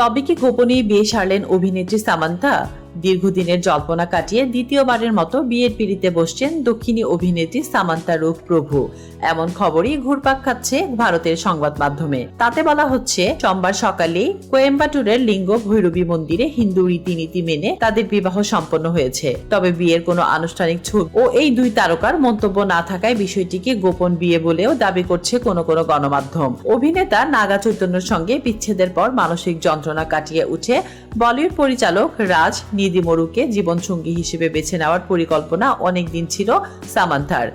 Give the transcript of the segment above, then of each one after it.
তবে কি গোপনে বিয়ে সারলেন অভিনেত্রী সামান্থা? দীর্ঘদিনের জল্পনা কাটিয়ে দ্বিতীয়বারের মতো বিয়ের পিড়িতে বসছেন দক্ষিণী অভিনেত্রী সামান্তা রূপ প্রভু। এমন খবরই ঘুরপাক খাচ্ছে ভারতের সংবাদ মাধ্যমে। তাতে বলা হচ্ছে, সোমবার সকালে কোয়েম্বাটুরের লিঙ্গ ভৈরবী মন্দিরে হিন্দু রীতিনীতি মেনে তাদের বিবাহ সম্পন্ন হয়েছে। তবে বিয়ের কোনো আনুষ্ঠানিক ছবি ও এই দুই তারকার মন্তব্য না থাকায় বিষয়টিকে গোপন বিয়ে বলেও দাবি করছে কোনো কোনো গণমাধ্যম। অভিনেতা নাগা চৈতন্যর সঙ্গে বিচ্ছেদের পর মানসিক যন্ত্রণা কাটিয়ে উঠে বলিউড পরিচালক রাজ নিদিমরুকে জীবনসঙ্গী হিসেবে বেছে নেওয়ার পরিকল্পনা অনেক দিন ছিল সামান্থার।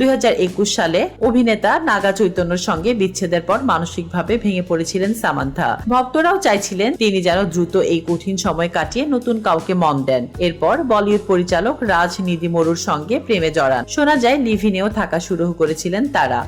দুই সালে অভিনেতা নাগা চৈতন্যর সঙ্গে বিচ্ছেদের পর মানসিকভাবে ভেঙে পড়েছিলেন সামান্থা। ভক্তরাও চাইছিলেন তিনি যেন দ্রুত এই কঠিন সময় কাটিয়ে নতুন কাউকে মন দেন। এরপর বলিউড পরিচালক রাজ নিদিমরুর সঙ্গে প্রেমে জড়ান। শোনা যায় লিভিনেও থাকা শুরু করেছিলেন তারা।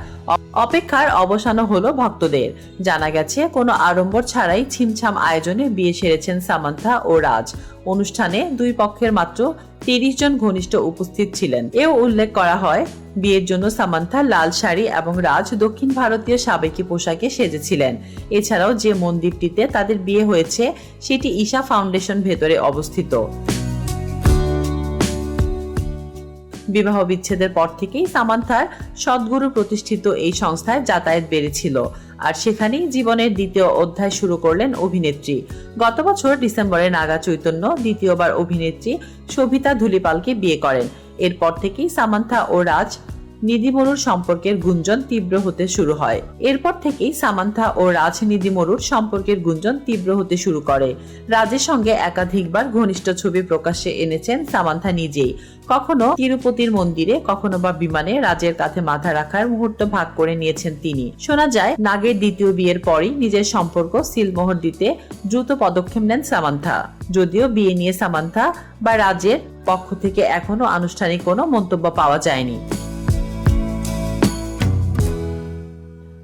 অপেক্ষার অবসানও হলো ভক্তদের। জানা গেছে, কোনো আড়ম্বর ছাড়াই ছিমছাম আয়োজনে বিয়ে সেরেছেন সামান্থা ও রাজ। অনুষ্ঠানে দুই পক্ষের মাত্র তিরিশ জন ঘনিষ্ঠ উপস্থিত ছিলেন। এও উল্লেখ করা হয়, বিয়ের জন্য সামান্থা লাল শাড়ি এবং রাজ দক্ষিণ ভারতীয় সাবেকি পোশাকে সেজেছিলেন। এছাড়াও যে মন্দিরটিতে তাদের বিয়ে হয়েছে, সেটি ঈশা ফাউন্ডেশন ভেতরে অবস্থিত। বিবাহ বিচ্ছেদের পর থেকেই সামান্থার সদ্গুরু প্রতিষ্ঠিত এই সংস্থায় যাতায়াত বেড়েছিল। আর সেখানেই জীবনের দ্বিতীয় অধ্যায় শুরু করলেন অভিনেত্রী। গত বছর ডিসেম্বরে নাগা চৈতন্য দ্বিতীয়বার অভিনেত্রী শোভিতা ধুলিপালকে বিয়ে করেন। এরপর থেকেই সামান্থা ও রাজ নিধিমরুর সম্পর্কের গুঞ্জন তীব্র হতে শুরু হয়। এরপর থেকেই সামান্থা ও রাজ নিধিমরুর সম্পর্কের গুঞ্জন তীব্র হতে শুরু করে। রাজের সঙ্গে একাধিকবার ঘনিষ্ঠ ছবি প্রকাশ্যে এনেছেন সামান্থা নিজেই। কখনো তিরুপতির মন্দিরে, কখনো বা বিমানে রাজের কাঁধে মাথা রাখার মুহূর্ত ভাগ করে নিয়েছেন তিনি। শোনা যায়, নাগের দ্বিতীয় বিয়ের পরই নিজের সম্পর্ক সিলমোহর দিতে দ্রুত পদক্ষেপ নেন সামান্থা। যদিও বিয়ে নিয়ে সামান্থা বা রাজের পক্ষ থেকে এখনও আনুষ্ঠানিক কোনো মন্তব্য পাওয়া যায়নি।